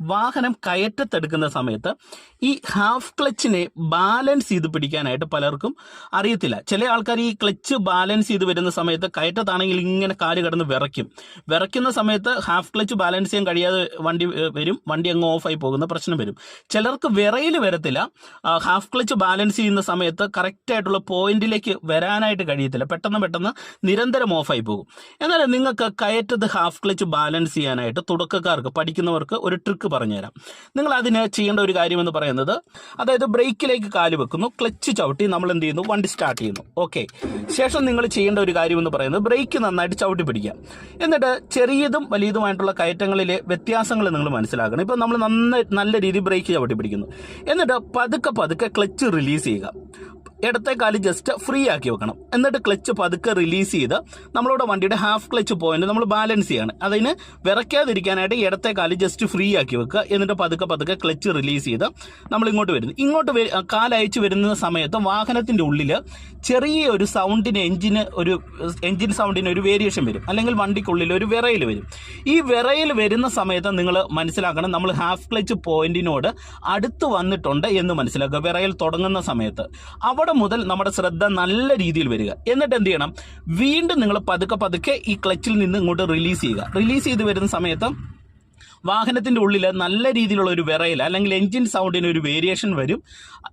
വാഹനം കയറ്റത്തെടുക്കുന്ന സമയത്ത് ഈ ഹാഫ് ക്ലച്ചിനെ ബാലൻസ് ചെയ്ത് പിടിക്കാനായിട്ട് പലർക്കും അറിയത്തില്ല. ചില ആൾക്കാർ ഈ ക്ലച്ച് ബാലൻസ് ചെയ്ത് വരുന്ന സമയത്ത് കയറ്റത്താണെങ്കിൽ ഇങ്ങനെ കാൽ കിടന്ന് വിറയ്ക്കും. വിറയ്ക്കുന്ന സമയത്ത് ഹാഫ് ക്ലച്ച് ബാലൻസ് ചെയ്യാൻ കഴിയാതെ വണ്ടി വരും. വണ്ടി അങ്ങ് ഓഫായി പോകുന്ന പ്രശ്നം വരും. ചിലർക്ക് വിറയിൽ വരത്തില്ല. ഹാഫ് ക്ലച്ച് ബാലൻസ് ചെയ്യുന്ന സമയത്ത് കറക്റ്റായിട്ടുള്ള പോയിന്റിലേക്ക് വരാനായിട്ട് കഴിയത്തില്ല. പെട്ടെന്ന് പെട്ടെന്ന് നിരന്തരം ഓഫായി പോകും. എന്നാൽ നിങ്ങൾക്ക് കയറ്റത്ത് ഹാഫ് ക്ലച്ച് ബാലൻസ് ചെയ്യാനായിട്ട് തുടക്കക്കാർക്ക് പഠിക്കുന്നവർക്ക് ഒരു ട്രിക്ക് പറഞ്ഞുതരാം. നിങ്ങൾ അതിന് ചെയ്യേണ്ട ഒരു കാര്യമെന്ന് പറയുന്നത് അതായത് ബ്രേക്കിലേക്ക് കാൽ വെക്കുന്നു ക്ലച്ച് ചവിട്ടി നമ്മൾ എന്ത് ചെയ്യുന്നു വണ്ടി സ്റ്റാർട്ട് ചെയ്യുന്നു. ഓക്കെ ശേഷം നിങ്ങൾ ചെയ്യേണ്ട ഒരു കാര്യമെന്ന് പറയുന്നത് ബ്രേക്ക് നന്നായിട്ട് ചവിട്ടി പിടിക്കുക. എന്നിട്ട് ചെറിയതും വലിയതുമായിട്ടുള്ള കയറ്റങ്ങളിലെ വ്യത്യാസങ്ങൾ നിങ്ങൾ മനസ്സിലാക്കണം. ഇപ്പം നമ്മൾ നന്നായി നല്ല രീതിയിൽ ബ്രേക്ക് ചവിട്ടി പിടിക്കുന്നു. എന്നിട്ട് പതുക്കെ പതുക്കെ ക്ലച്ച് റിലീസ് ചെയ്യുക. ഇടത്തെ കാൽ ജസ്റ്റ് ഫ്രീ ആക്കി വെക്കണം. എന്നിട്ട് ക്ലച്ച് പതുക്കെ റിലീസ് ചെയ്ത് നമ്മളോട് വണ്ടിയുടെ ഹാഫ് ക്ലച്ച് പോയിന്റ് നമ്മൾ ബാലൻസ് ചെയ്യണം. അതിന് വിറയ്ക്കാതിരിക്കാനായിട്ട് ഇടത്തെ കാൽ ജസ്റ്റ് ഫ്രീ ആക്കി വെക്കുക. എന്നിട്ട് പതുക്കെ പതുക്കെ ക്ലച്ച് റിലീസ് ചെയ്ത് നമ്മൾ ഇങ്ങോട്ട് വരുന്നു. ഇങ്ങോട്ട് കാലയച്ചു വരുന്ന സമയത്ത് വാഹനത്തിന്റെ ഉള്ളിൽ ചെറിയ ഒരു സൗണ്ടിന് എഞ്ചിന് ഒരു എഞ്ചിൻ സൗണ്ടിന് ഒരു വേരിയേഷൻ വരും. അല്ലെങ്കിൽ വണ്ടിക്കുള്ളിൽ ഒരു വിറയിൽ വരും. ഈ വിറയിൽ വരുന്ന സമയത്ത് നിങ്ങൾ മനസ്സിലാക്കണം നമ്മൾ ഹാഫ് ക്ലച്ച് പോയിന്റിനോട് അടുത്ത് വന്നിട്ടുണ്ട് എന്ന് മനസ്സിലാക്കുക. വിറയിൽ തുടങ്ങുന്ന സമയത്ത്. അവിടെ മുതൽ നമ്മുടെ ശ്രദ്ധ നല്ല രീതിയിൽ വരിക. എന്നിട്ട് എന്ത് ചെയ്യണം? വീണ്ടും നിങ്ങൾ പതുക്കെ പതുക്കെ ഈ ക്ലച്ചിൽ നിന്ന് ഇങ്ങോട്ട് റിലീസ് ചെയ്യുക. റിലീസ് ചെയ്ത് വരുന്ന സമയത്ത് വാഹനത്തിന്റെ ഉള്ളിൽ നല്ല രീതിയിലുള്ള ഒരു വിറയിൽ അല്ലെങ്കിൽ എൻജിൻ സൗണ്ടിന് ഒരു വേരിയേഷൻ വരും.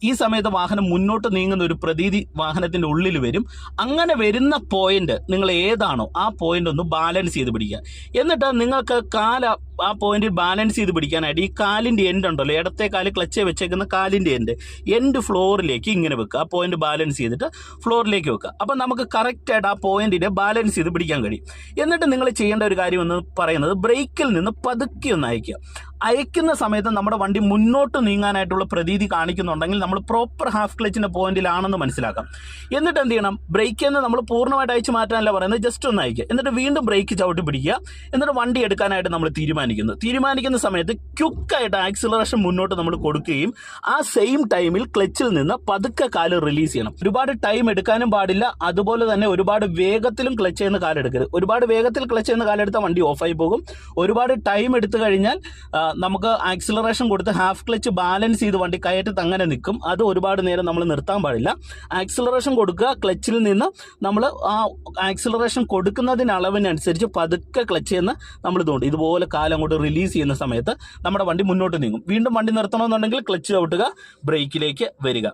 ഈ സമയത്ത് വാഹനം മുന്നോട്ട് നീങ്ങുന്ന ഒരു പ്രതീതി വാഹനത്തിന്റെ ഉള്ളിൽ വരും. അങ്ങനെ വരുന്ന പോയിന്റ് നിങ്ങൾ ഏതാണോ ആ പോയിന്റ് ഒന്ന് ബാലൻസ് ചെയ്ത് പിടിക്കുക. എന്നിട്ട് നിങ്ങൾക്ക് കാല ആ പോയിന്റിൽ ബാലൻസ് ചെയ്ത് പിടിക്കാനായിട്ട് ഈ കാലിന്റെ എൻഡ് ഉണ്ടല്ലോ ഇടത്തെ കാൽ ക്ലച്ച് വെച്ചേക്കുന്ന കാലിന്റെ എൻഡ് എൻഡ് ഫ്ലോറിലേക്ക് ഇങ്ങനെ വെക്കുക. ആ പോയിന്റ് ബാലൻസ് ചെയ്തിട്ട് ഫ്ലോറിലേക്ക് വെക്കുക. അപ്പം നമുക്ക് കറക്റ്റ് ആയിട്ട് ആ പോയിന്റിനെ ബാലൻസ് ചെയ്ത് പിടിക്കാൻ കഴിയും. എന്നിട്ട് നിങ്ങൾ ചെയ്യേണ്ട ഒരു കാര്യം എന്ന് പറയുന്നത് ബ്രേക്കിൽ നിന്ന് പതുക്കെ ഒന്ന് അയക്കുക അയക്കുന്ന സമയത്ത് നമ്മുടെ വണ്ടി മുന്നോട്ട് നീങ്ങാനായിട്ടുള്ള പ്രതീതി കാണിക്കുന്നുണ്ടെങ്കിൽ നമ്മൾ പ്രോപ്പർ ഹാഫ് ക്ലച്ചിന്റെ പോയിന്റിലാണെന്ന് മനസ്സിലാക്കാം. എന്നിട്ട് എന്ത് ചെയ്യണം? ബ്രേക്കിൽ നിന്ന് നമ്മൾ പൂർണമായിട്ട് അയച്ചു മാറ്റാനല്ല പറയുന്നത് ജസ്റ്റ് ഒന്ന് അയക്കുക എന്നിട്ട് വീണ്ടും ബ്രേക്ക് ചവിട്ടി പിടിക്കുക. എന്നിട്ട് വണ്ടി എടുക്കാനായിട്ട് നമ്മൾ തീരുമാനിക്കുന്നു. തീരുമാനിക്കുന്ന സമയത്ത് ക്യുക്കായിട്ട് ആക്സിലറേഷൻ മുന്നോട്ട് നമ്മൾ കൊടുക്കുകയും ആ സെയിം ടൈമിൽ ക്ലച്ചിൽ നിന്ന് പതുക്കെ കാൽ റിലീസ് ചെയ്യണം. ഒരുപാട് ടൈം എടുക്കാനും പാടില്ല. അതുപോലെ തന്നെ ഒരുപാട് വേഗത്തിലും ക്ലച്ച് ചെയ്യുന്ന കാലെടുക്കരുത്. ഒരുപാട് വേഗത്തിൽ ക്ലച്ച് ചെയ്യുന്ന കാലെടുത്താൽ വണ്ടി ഓഫായി പോകും. ഒരുപാട് ടൈം എടുത്തു കഴിഞ്ഞാൽ നമുക്ക് ആക്സിലറേഷൻ കൊടുത്ത് ഹാഫ് ക്ലച്ച് ബാലൻസ് ചെയ്ത് വണ്ടി കയറ്റത്ത് അങ്ങനെ നിൽക്കും. അത് ഒരുപാട് നേരം നമ്മൾ നിർത്താൻ പാടില്ല. ആക്സിലറേഷൻ കൊടുക്കുക ക്ലച്ചിൽ നിന്ന് നമ്മൾ ആ ആക്സിലറേഷൻ കൊടുക്കുന്നതിന് അളവിനനുസരിച്ച് പതുക്കെ ക്ലച്ച് എന്ന് നമ്മൾ ഇതുകൊണ്ട് ഇതുപോലെ കാലം കൊണ്ട് റിലീസ് ചെയ്യുന്ന സമയത്ത് നമ്മുടെ വണ്ടി മുന്നോട്ട് നീങ്ങും. വീണ്ടും വണ്ടി നിർത്തണമെന്നുണ്ടെങ്കിൽ ക്ലച്ച് ചവിട്ടുക ബ്രേക്കിലേക്ക് വരിക.